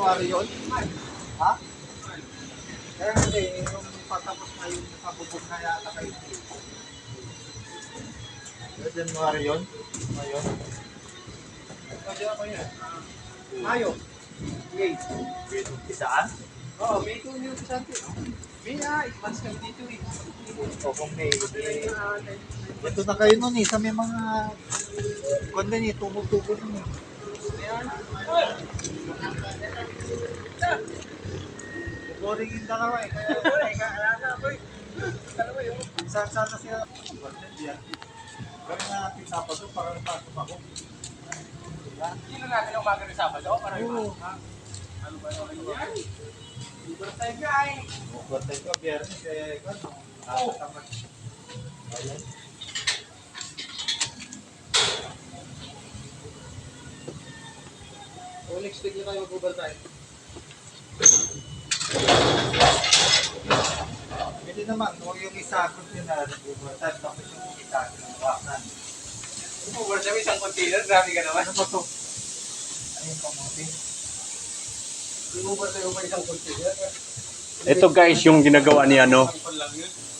January yun? Ha? Kaya hindi, yung patapos na yung kabubog na yata kayo. January yun? Ngayon? Kasi ako yan. Mayo. May. Isaan? Oo, May 2 yung Sante. May ah, advance kami dito eh. O kung may, ito na kayo nun eh, sa may mga din eh, tubog-tubog nun eh. Boring yung dalawa eh, kaya boring, kaya na boy. Saan sana sila? Gawin na natin Sabado para napasok ako. Kilo natin ang umaga ng Sabado. Para Oo. Ano ba naman yan? Super time guys. Buwat tayo ka, biyernes eh, ano, nakakatamad. Ayun. O next week na tayo mag-overtime. Pwede naman, huwag yung isakot yun na nag-overtime, tapos yung isakot ng wakan. Overtime isang container, grabe ka naman. Ano ba to? Ayun kamuti. Yung overtime pa isang container. Ito guys, yung ginagawa ni ano.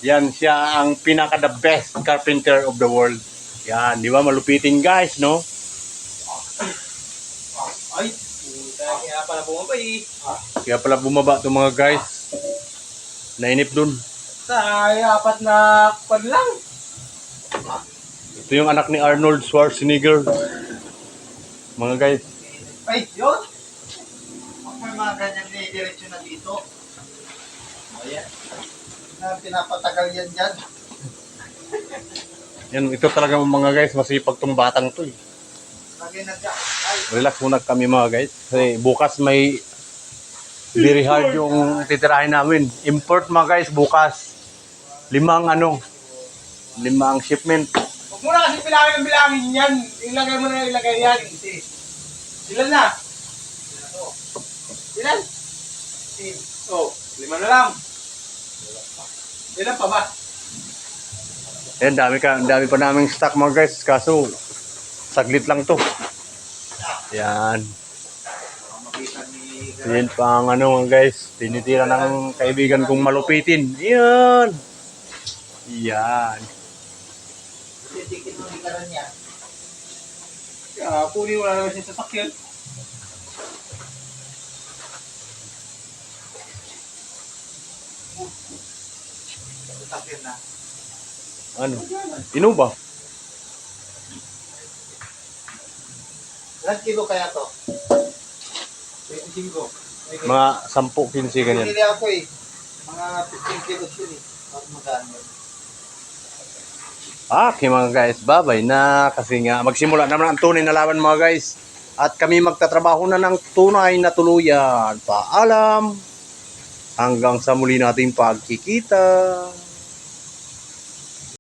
Yan, siya ang pinaka the best carpenter of the world. Yan, di ba? Malupitin guys, no? Ay, kaya pala bumabay. Kaya pala bumaba itong mga guys. Nainip dun. Tay, apat na pan lang. Ito yung anak ni Arnold Schwarzenegger. Mga guys. Ay, yun! May mga ganyan ni diretso na dito. Ayan. Na pinapatagal yan dyan. Yan, ito talaga mga guys. Masipag tong batang to eh. Lagay na dyan. Relax muna kami mga guys. Kasi bukas may very hard yung titirahin namin. Import mga guys bukas. Limang ano. Limang shipment. Huwag mo na kasi bilangin ang bilangin yan. Ilagay mo na ilagay yan. Ilan na? Ilan? Oh, lima na lang. Ilan pa ba? Yan, dami ka, dami pa naming stock mga guys. Kaso, saglit lang to. Yan. Yan pa ang ano guys. Tinitira ng kaibigan kong malupitin. Yan. Yan. Kaya kunin wala naman siya sa sakyan. Takin na. Ano? Ino ba? Ilan kilo kaya to? 25. Mga 10-15 ganyan. Pili ako eh. Mga 15 kilos yun eh. Mas magano. Okay mga guys, babay na kasi nga magsimula naman ang tunay na laban mga guys. At kami magtatrabaho na ng tunay na tuluyan. Paalam. Hanggang sa muli nating pagkikita.